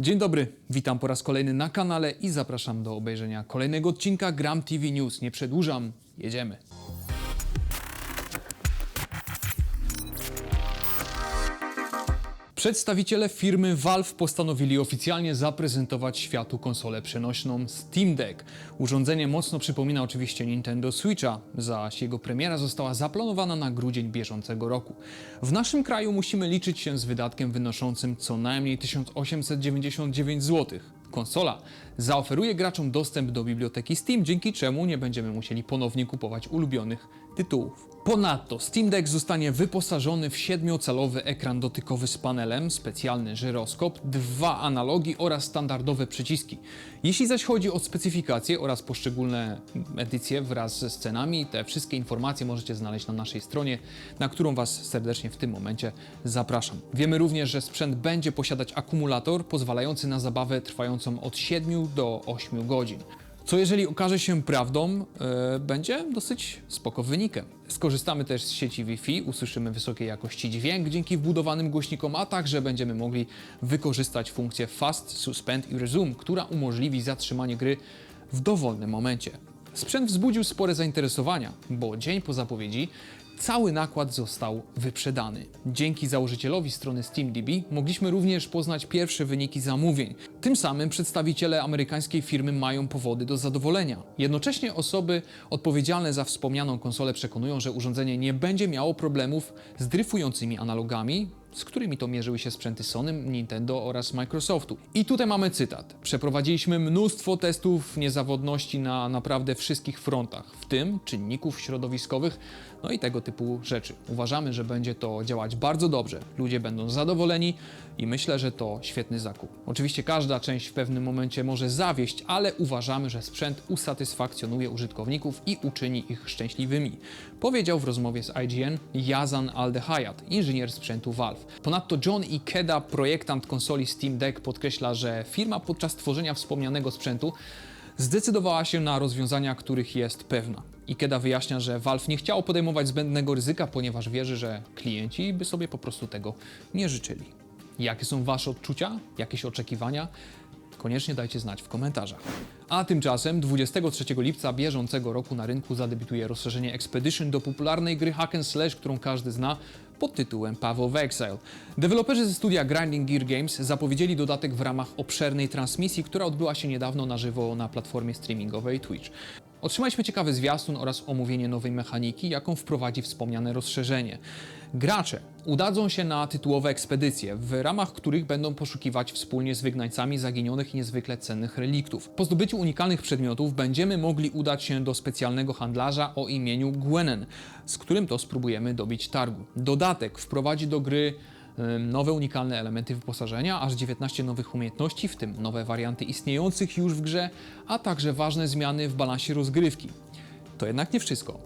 Dzień dobry, witam po raz kolejny na kanale i zapraszam do obejrzenia kolejnego odcinka Gram TV News. Nie przedłużam, jedziemy. Przedstawiciele firmy Valve postanowili oficjalnie zaprezentować światu konsolę przenośną Steam Deck. Urządzenie mocno przypomina oczywiście Nintendo Switcha, zaś jego premiera została zaplanowana na grudzień bieżącego roku. W naszym kraju musimy liczyć się z wydatkiem wynoszącym co najmniej 1899 zł. Konsola zaoferuje graczom dostęp do biblioteki Steam, dzięki czemu nie będziemy musieli ponownie kupować ulubionych tytułów. Ponadto Steam Deck zostanie wyposażony w 7-calowy ekran dotykowy z panelem, specjalny żyroskop, dwa analogi oraz standardowe przyciski. Jeśli zaś chodzi o specyfikacje oraz poszczególne edycje wraz ze scenami, te wszystkie informacje możecie znaleźć na naszej stronie, na którą Was serdecznie w tym momencie zapraszam. Wiemy również, że sprzęt będzie posiadać akumulator pozwalający na zabawę trwającą od 7 do 8 godzin. Co jeżeli okaże się prawdą, e, będzie dosyć spoko wynikiem. Skorzystamy też z sieci Wi-Fi, usłyszymy wysokiej jakości dźwięk dzięki wbudowanym głośnikom, a także będziemy mogli wykorzystać funkcję Fast Suspend i Resume, która umożliwi zatrzymanie gry w dowolnym momencie. Sprzęt wzbudził spore zainteresowania, bo dzień po zapowiedzi cały nakład został wyprzedany. Dzięki założycielowi strony SteamDB mogliśmy również poznać pierwsze wyniki zamówień. Tym samym przedstawiciele amerykańskiej firmy mają powody do zadowolenia. Jednocześnie osoby odpowiedzialne za wspomnianą konsolę przekonują, że urządzenie nie będzie miało problemów z dryfującymi analogami, z którymi to mierzyły się sprzęty Sony, Nintendo oraz Microsoftu. I tutaj mamy cytat. Przeprowadziliśmy mnóstwo testów niezawodności na naprawdę wszystkich frontach, w tym czynników środowiskowych, no i tego typu rzeczy. Uważamy, że będzie to działać bardzo dobrze. Ludzie będą zadowoleni i myślę, że to świetny zakup. Oczywiście każda część w pewnym momencie może zawieść, ale uważamy, że sprzęt usatysfakcjonuje użytkowników i uczyni ich szczęśliwymi. Powiedział w rozmowie z IGN Yazan Aldehayat, inżynier sprzętu Valve. Ponadto John Ikeda, projektant konsoli Steam Deck, podkreśla, że firma podczas tworzenia wspomnianego sprzętu zdecydowała się na rozwiązania, których jest pewna. Ikeda wyjaśnia, że Valve nie chciało podejmować zbędnego ryzyka, ponieważ wierzy, że klienci by sobie po prostu tego nie życzyli. Jakie są Wasze odczucia? Jakieś oczekiwania? Koniecznie dajcie znać w komentarzach. A tymczasem 23 lipca bieżącego roku na rynku zadebiutuje rozszerzenie Expedition do popularnej gry Hack and Slash, którą każdy zna pod tytułem of Exile. Deweloperzy ze studia Grinding Gear Games zapowiedzieli dodatek w ramach obszernej transmisji, która odbyła się niedawno na żywo na platformie streamingowej Twitch. Otrzymaliśmy ciekawy zwiastun oraz omówienie nowej mechaniki, jaką wprowadzi wspomniane rozszerzenie. Gracze udadzą się na tytułowe ekspedycje, w ramach których będą poszukiwać wspólnie z wygnańcami zaginionych i niezwykle cennych reliktów. Po zdobyciu unikalnych przedmiotów będziemy mogli udać się do specjalnego handlarza o imieniu Gwenen, z którym to spróbujemy dobić targu. Dodatek wprowadzi do gry nowe unikalne elementy wyposażenia, aż 19 nowych umiejętności, w tym nowe warianty istniejących już w grze, a także ważne zmiany w balansie rozgrywki. To jednak nie wszystko.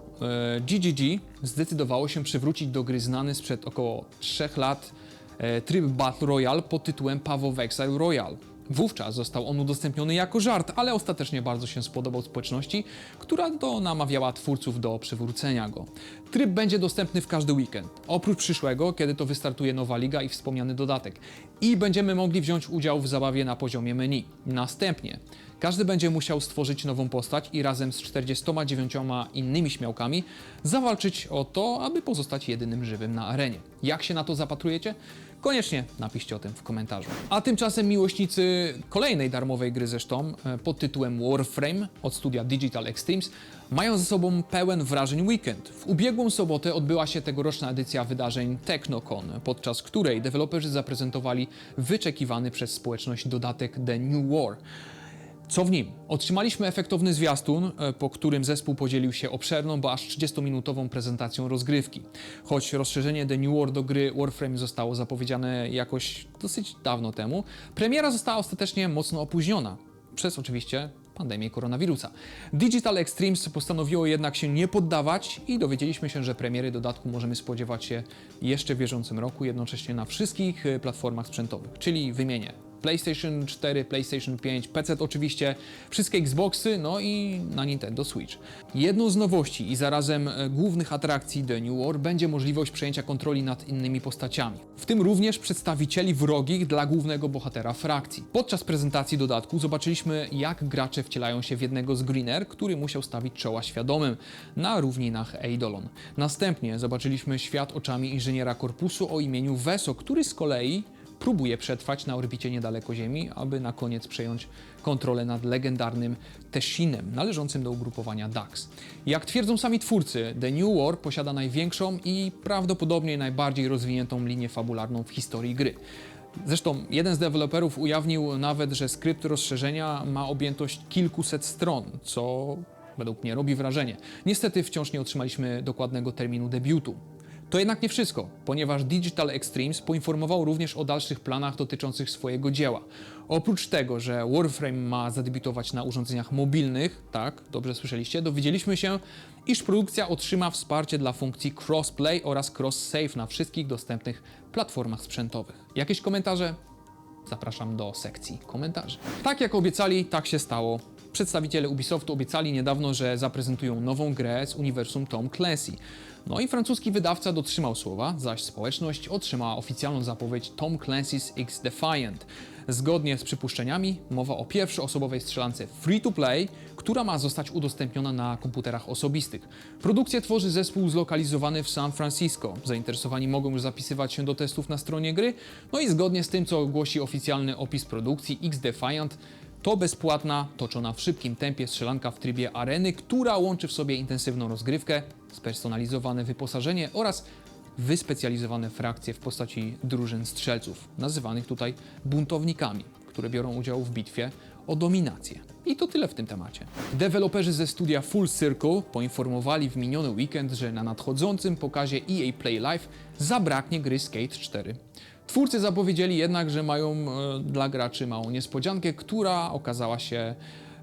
GGG zdecydowało się przywrócić do gry znany sprzed około 3 lat e, tryb Battle Royale pod tytułem Path of Exile Royale. Wówczas został on udostępniony jako żart, ale ostatecznie bardzo się spodobał społeczności, która to namawiała twórców do przywrócenia go. Tryb będzie dostępny w każdy weekend, oprócz przyszłego, kiedy to wystartuje nowa liga i wspomniany dodatek. I będziemy mogli wziąć udział w zabawie na poziomie menu. Następnie każdy będzie musiał stworzyć nową postać i razem z 49 innymi śmiałkami zawalczyć o to, aby pozostać jedynym żywym na arenie. Jak się na to zapatrujecie? Koniecznie napiszcie o tym w komentarzu. A tymczasem miłośnicy kolejnej darmowej gry zresztą e, pod tytułem Warframe od studia Digital Extremes mają ze sobą pełen wrażeń weekend. W ubiegłą sobotę odbyła się tegoroczna edycja wydarzeń TechnoCon, podczas której deweloperzy zaprezentowali wyczekiwany przez społeczność dodatek The New War. Co w nim? Otrzymaliśmy efektowny zwiastun, e, po którym zespół podzielił się obszerną, bo aż 30-minutową prezentacją rozgrywki. Choć rozszerzenie The New War do gry Warframe zostało zapowiedziane jakoś dosyć dawno temu, premiera została ostatecznie mocno opóźniona. Przez oczywiście pandemię koronawirusa. Digital Extremes postanowiło jednak się nie poddawać i dowiedzieliśmy się, że premiery dodatku możemy spodziewać się jeszcze w bieżącym roku, jednocześnie na wszystkich e, platformach sprzętowych, czyli wymienię PlayStation 4, PlayStation 5, PC oczywiście, wszystkie Xboxy, no i na Nintendo Switch. Jedną z nowości i zarazem e, głównych atrakcji The New War będzie możliwość przejęcia kontroli nad innymi postaciami, w tym również przedstawicieli wrogich dla głównego bohatera frakcji. Podczas prezentacji dodatku zobaczyliśmy, jak gracze wcielają się w jednego z Greener, który musiał stawić czoła świadomym na równinach Eidolon. Następnie zobaczyliśmy świat oczami inżyniera korpusu o imieniu Veso, który z kolei próbuje przetrwać na orbicie niedaleko Ziemi, aby na koniec przejąć kontrolę nad legendarnym Teshinem, należącym do ugrupowania DAX. Jak twierdzą sami twórcy, The New War posiada największą i prawdopodobnie najbardziej rozwiniętą linię fabularną w historii gry. Zresztą jeden z deweloperów ujawnił nawet, że skrypt rozszerzenia ma objętość kilkuset stron, co według mnie robi wrażenie. Niestety wciąż nie otrzymaliśmy dokładnego terminu debiutu. To jednak nie wszystko, ponieważ Digital Extremes poinformował również o dalszych planach dotyczących swojego dzieła. Oprócz tego, że Warframe ma zadebiutować na urządzeniach mobilnych, tak, dobrze słyszeliście, dowiedzieliśmy się, iż produkcja otrzyma wsparcie dla funkcji crossplay oraz cross-save na wszystkich dostępnych platformach sprzętowych. Jakieś komentarze? Zapraszam do sekcji komentarzy. Tak jak obiecali, tak się stało. Przedstawiciele Ubisoftu obiecali niedawno, że zaprezentują nową grę z uniwersum Tom Clancy. No i francuski wydawca dotrzymał słowa, zaś społeczność otrzymała oficjalną zapowiedź Tom Clancy's X Defiant. Zgodnie z przypuszczeniami mowa o pierwszoosobowej strzelance free-to-play, która ma zostać udostępniona na komputerach osobistych. Produkcję tworzy zespół zlokalizowany w San Francisco. Zainteresowani mogą już zapisywać się do testów na stronie gry. No i zgodnie z tym, co głosi oficjalny opis produkcji X Defiant, to bezpłatna, toczona w szybkim tempie strzelanka w trybie areny, która łączy w sobie intensywną rozgrywkę, spersonalizowane wyposażenie oraz wyspecjalizowane frakcje w postaci drużyn strzelców, nazywanych tutaj buntownikami, które biorą udział w bitwie o dominację. I to tyle w tym temacie. Deweloperzy ze studia Full Circle poinformowali w miniony weekend, że na nadchodzącym pokazie EA Play Live zabraknie gry Skate 4. Twórcy zapowiedzieli jednak, że mają e, dla graczy małą niespodziankę, która okazała się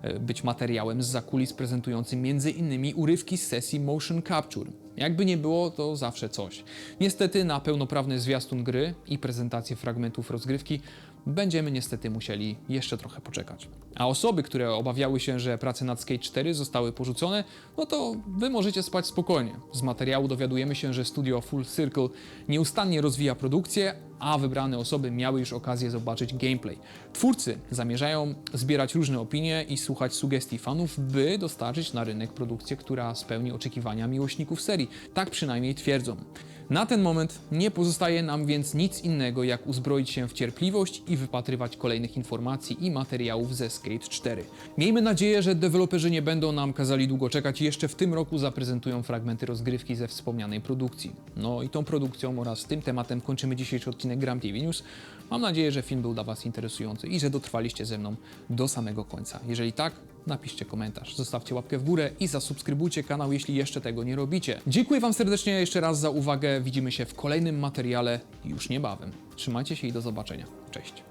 e, być materiałem z zakulis prezentującym m.in. urywki z sesji motion capture. Jakby nie było, to zawsze coś. Niestety na pełnoprawny zwiastun gry i prezentację fragmentów rozgrywki będziemy niestety musieli jeszcze trochę poczekać. A osoby, które obawiały się, że prace nad Skate 4 zostały porzucone, no to wy możecie spać spokojnie. Z materiału dowiadujemy się, że studio Full Circle nieustannie rozwija produkcję, a wybrane osoby miały już okazję zobaczyć gameplay. Twórcy zamierzają zbierać różne opinie i słuchać sugestii fanów, by dostarczyć na rynek produkcję, która spełni oczekiwania miłośników serii. Tak przynajmniej twierdzą. Na ten moment nie pozostaje nam więc nic innego, jak uzbroić się w cierpliwość i wypatrywać kolejnych informacji i materiałów ze Skate 4. Miejmy nadzieję, że deweloperzy nie będą nam kazali długo czekać i jeszcze w tym roku zaprezentują fragmenty rozgrywki ze wspomnianej produkcji. No i tą produkcją oraz tym tematem kończymy dzisiejszy odcinek Gram TV News. Mam nadzieję, że film był dla Was interesujący i że dotrwaliście ze mną do samego końca. Jeżeli tak, napiszcie komentarz, zostawcie łapkę w górę i zasubskrybujcie kanał, jeśli jeszcze tego nie robicie. Dziękuję Wam serdecznie jeszcze raz za uwagę. Widzimy się w kolejnym materiale już niebawem. Trzymajcie się i do zobaczenia. Cześć.